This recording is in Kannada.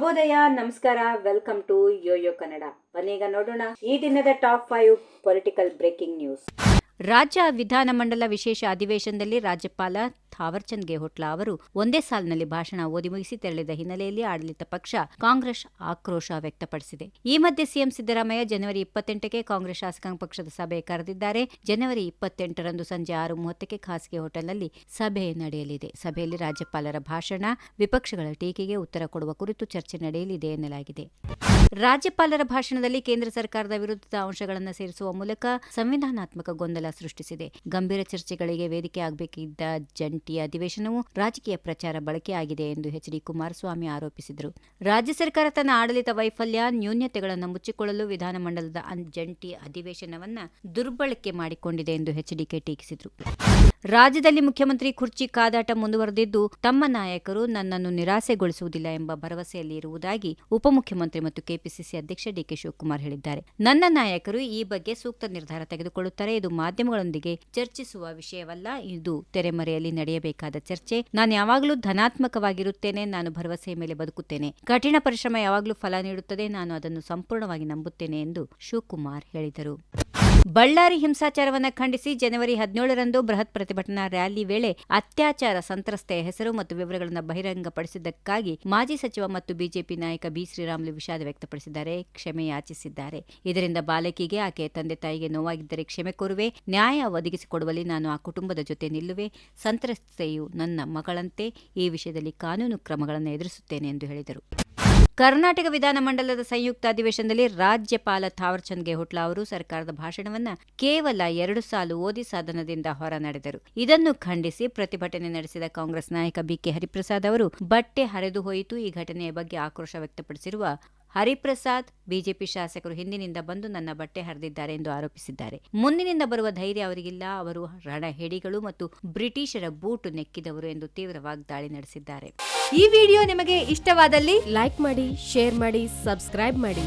ಶುಭೋದಯ, ನಮಸ್ಕಾರ ವೆಲ್ಕಮ್ ಟು ಯೋಯೋ ಕನ್ನಡ ಬನ್ನೀಗ ನೋಡೋಣ ಈ ದಿನದ top five political breaking news ರಾಜ್ಯ ವಿಧಾನಮಂಡಲ ವಿಶೇಷ ಅಧಿವೇಶನದಲ್ಲಿ ರಾಜ್ಯಪಾಲ ಥಾವರ್ಚಂದ್ ಗೆಹೋಟ್ಲಾ ಅವರು ಒಂದೇ ಸಾಲಿನಲ್ಲಿ ಭಾಷಣ ಓದಿ ಮುಗಿಸಿ ತೆರಳಿದ ಹಿನ್ನೆಲೆಯಲ್ಲಿ ಆಡಳಿತ ಪಕ್ಷ ಕಾಂಗ್ರೆಸ್ ಆಕ್ರೋಶ ವ್ಯಕ್ತಪಡಿಸಿದೆ. ಈ ಮಧ್ಯೆ ಸಿಎಂ ಸಿದ್ದರಾಮಯ್ಯ ಜನವರಿ ಇಪ್ಪತ್ತೆಂಟಕ್ಕೆ ಕಾಂಗ್ರೆಸ್ ಶಾಸಕಾಂಗ ಪಕ್ಷದ ಸಭೆ ಕರೆದಿದ್ದಾರೆ. ಜನವರಿ ಇಪ್ಪತ್ತೆಂಟರಂದು ಸಂಜೆ ಆರು ಮೂವತ್ತಕ್ಕೆ ಖಾಸಗಿ ಹೋಟೆಲ್ನಲ್ಲಿ ಸಭೆ ನಡೆಯಲಿದೆ. ಸಭೆಯಲ್ಲಿ ರಾಜ್ಯಪಾಲರ ಭಾಷಣ, ವಿಪಕ್ಷಗಳ ಟೀಕೆಗೆ ಉತ್ತರ ಕೊಡುವ ಕುರಿತು ಚರ್ಚೆ ನಡೆಯಲಿದೆ ಎನ್ನಲಾಗಿದೆ. ರಾಜ್ಯಪಾಲರ ಭಾಷಣದಲ್ಲಿ ಕೇಂದ್ರ ಸರ್ಕಾರದ ವಿರುದ್ಧದ ಅಂಶಗಳನ್ನು ಸೇರಿಸುವ ಮೂಲಕ ಸಂವಿಧಾನಾತ್ಮಕ ಗೊಂದಲ ಸೃಷ್ಟಿಸಿದೆ. ಗಂಭೀರ ಚರ್ಚೆಗಳಿಗೆ ವೇದಿಕೆ ಆಗಬೇಕಿದ್ದ ಜಂಟಿ ಅಧಿವೇಶನವು ರಾಜಕೀಯ ಪ್ರಚಾರ ಬಳಕೆಯಾಗಿದೆ ಎಂದು ಎಚ್ ಡಿ ಕುಮಾರಸ್ವಾಮಿ ಆರೋಪಿಸಿದರು. ರಾಜ್ಯ ಸರ್ಕಾರ ತನ್ನ ಆಡಳಿತ ವೈಫಲ್ಯ, ನ್ಯೂನ್ಯತೆಗಳನ್ನು ಮುಚ್ಚಿಕೊಳ್ಳಲು ವಿಧಾನಮಂಡಲದ ಜಂಟಿ ಅಧಿವೇಶನವನ್ನ ದುರ್ಬಳಕೆ ಮಾಡಿಕೊಂಡಿದೆ ಎಂದು ಎಚ್ ಡಿಕೆ ಟೀಕಿಸಿದರು. ರಾಜ್ಯದಲ್ಲಿ ಮುಖ್ಯಮಂತ್ರಿ ಕುರ್ಚಿ ಕಾದಾಟ ಮುಂದುವರೆದಿದ್ದು ತಮ್ಮ ನಾಯಕರು ನನ್ನನ್ನು ನಿರಾಸೆಗೊಳಿಸುವುದಿಲ್ಲ ಎಂಬ ಭರವಸೆಯಲ್ಲಿ ಇರುವುದಾಗಿ ಉಪಮುಖ್ಯಮಂತ್ರಿ ಮತ್ತು ಕೆಪಿಸಿಸಿ ಅಧ್ಯಕ್ಷ ಡಿಕೆ ಶಿವಕುಮಾರ್ ಹೇಳಿದ್ದಾರೆ. ನನ್ನ ನಾಯಕರು ಈ ಬಗ್ಗೆ ಸೂಕ್ತ ನಿರ್ಧಾರ ತೆಗೆದುಕೊಳ್ಳುತ್ತಾರೆ. ಇದು ಮಾಧ್ಯಮಗಳೊಂದಿಗೆ ಚರ್ಚಿಸುವ ವಿಷಯವಲ್ಲ. ಇದು ತೆರೆಮರೆಯಲ್ಲಿ ನಡೆಯಬೇಕಾದ ಚರ್ಚೆ. ನಾನು ಯಾವಾಗಲೂ ಧನಾತ್ಮಕವಾಗಿರುತ್ತೇನೆ. ನಾನು ಭರವಸೆಯ ಮೇಲೆ ಬದುಕುತ್ತೇನೆ. ಕಠಿಣ ಪರಿಶ್ರಮ ಯಾವಾಗಲೂ ಫಲ ನೀಡುತ್ತದೆ. ನಾನು ಅದನ್ನು ಸಂಪೂರ್ಣವಾಗಿ ನಂಬುತ್ತೇನೆ ಎಂದು ಶಿವಕುಮಾರ್ ಹೇಳಿದರು. ಬಳ್ಳಾರಿ ಹಿಂಸಾಚಾರವನ್ನು ಖಂಡಿಸಿ ಜನವರಿ ಹದಿನೇಳರಂದು ಬೃಹತ್ ಪ್ರತಿಭಟನಾ ರ್ಯಾಲಿ ವೇಳೆ ಅತ್ಯಾಚಾರ ಸಂತ್ರಸ್ತೆಯ ಹೆಸರು ಮತ್ತು ವಿವರಗಳನ್ನು ಬಹಿರಂಗಪಡಿಸಿದ್ದಕ್ಕಾಗಿ ಮಾಜಿ ಸಚಿವ ಮತ್ತು ಬಿಜೆಪಿ ನಾಯಕ ಬಿ ಶ್ರೀರಾಮುಲು ವಿಷಾದ ವ್ಯಕ್ತಪಡಿಸಿದ್ದಾರೆ, ಕ್ಷಮೆ ಯಾಚಿಸಿದ್ದಾರೆ. ಇದರಿಂದ ಬಾಲಕಿಗೆ ಆಕೆಯ ತಂದೆ ತಾಯಿಗೆ ನೋವಾಗಿದ್ದರೆ ಕ್ಷಮೆ ಕೋರುವೆ, ನ್ಯಾಯ ಒದಗಿಸಿಕೊಡುವಲ್ಲಿ ನಾನು ಆ ಕುಟುಂಬದ ಜೊತೆ ನಿಲ್ಲುವೆ, ಸಂತ್ರಸ್ತೆಯು ನನ್ನ ಮಗಳಂತೆ ಈ ವಿಷಯದಲ್ಲಿ ಕಾನೂನು ಕ್ರಮಗಳನ್ನು ಎದುರಿಸುತ್ತೇನೆ ಎಂದು ಹೇಳಿದರು. ಕರ್ನಾಟಕ ವಿಧಾನಮಂಡಲದ ಸಂಯುಕ್ತ ಅಧಿವೇಶನದಲ್ಲಿ ರಾಜ್ಯಪಾಲ ಥಾವರ್ಚಂದ್ ಗೆಹೋಟ್ಲಾ ಅವರು ಸರ್ಕಾರದ ಭಾಷಣವನ್ನ ಕೇವಲ ಎರಡು ಸಾಲು ಓದಿ ಸದನದಿಂದ ಹೊರ ನಡೆದರು. ಇದನ್ನು ಖಂಡಿಸಿ ಪ್ರತಿಭಟನೆ ನಡೆಸಿದ ಕಾಂಗ್ರೆಸ್ ನಾಯಕ ಬಿಕೆ ಹರಿಪ್ರಸಾದ್ ಅವರು ಬಟ್ಟೆ ಹರಿದು ಹೋಯಿತು. ಈ ಘಟನೆಯ ಬಗ್ಗೆ ಆಕ್ರೋಶ ವ್ಯಕ್ತಪಡಿಸಿರುವ ಹರಿಪ್ರಸಾದ್ ಬಿಜೆಪಿ ಶಾಸಕರು ಹಿಂದಿನಿಂದ ಬಂದು ನನ್ನ ಬಟ್ಟೆ ಹರಿದಿದ್ದಾರೆ ಎಂದು ಆರೋಪಿಸಿದ್ದಾರೆ. ಮುಂದಿನಿಂದ ಬರುವ ಧೈರ್ಯ ಅವರಿಗಿಲ್ಲ. ಅವರು ರಣಹೆಡಿಗಳು ಮತ್ತು ಬ್ರಿಟಿಷರ ಬೂಟು ನೆಕ್ಕಿದವರು ಎಂದು ತೀವ್ರ ವಾಗ್ದಾಳಿ ನಡೆಸಿದ್ದಾರೆ. ಈ ವಿಡಿಯೋ ನಿಮಗೆ ಇಷ್ಟವಾದಲ್ಲಿ ಲೈಕ್ ಮಾಡಿ, ಶೇರ್ ಮಾಡಿ, ಸಬ್ಸ್ಕ್ರೈಬ್ ಮಾಡಿ.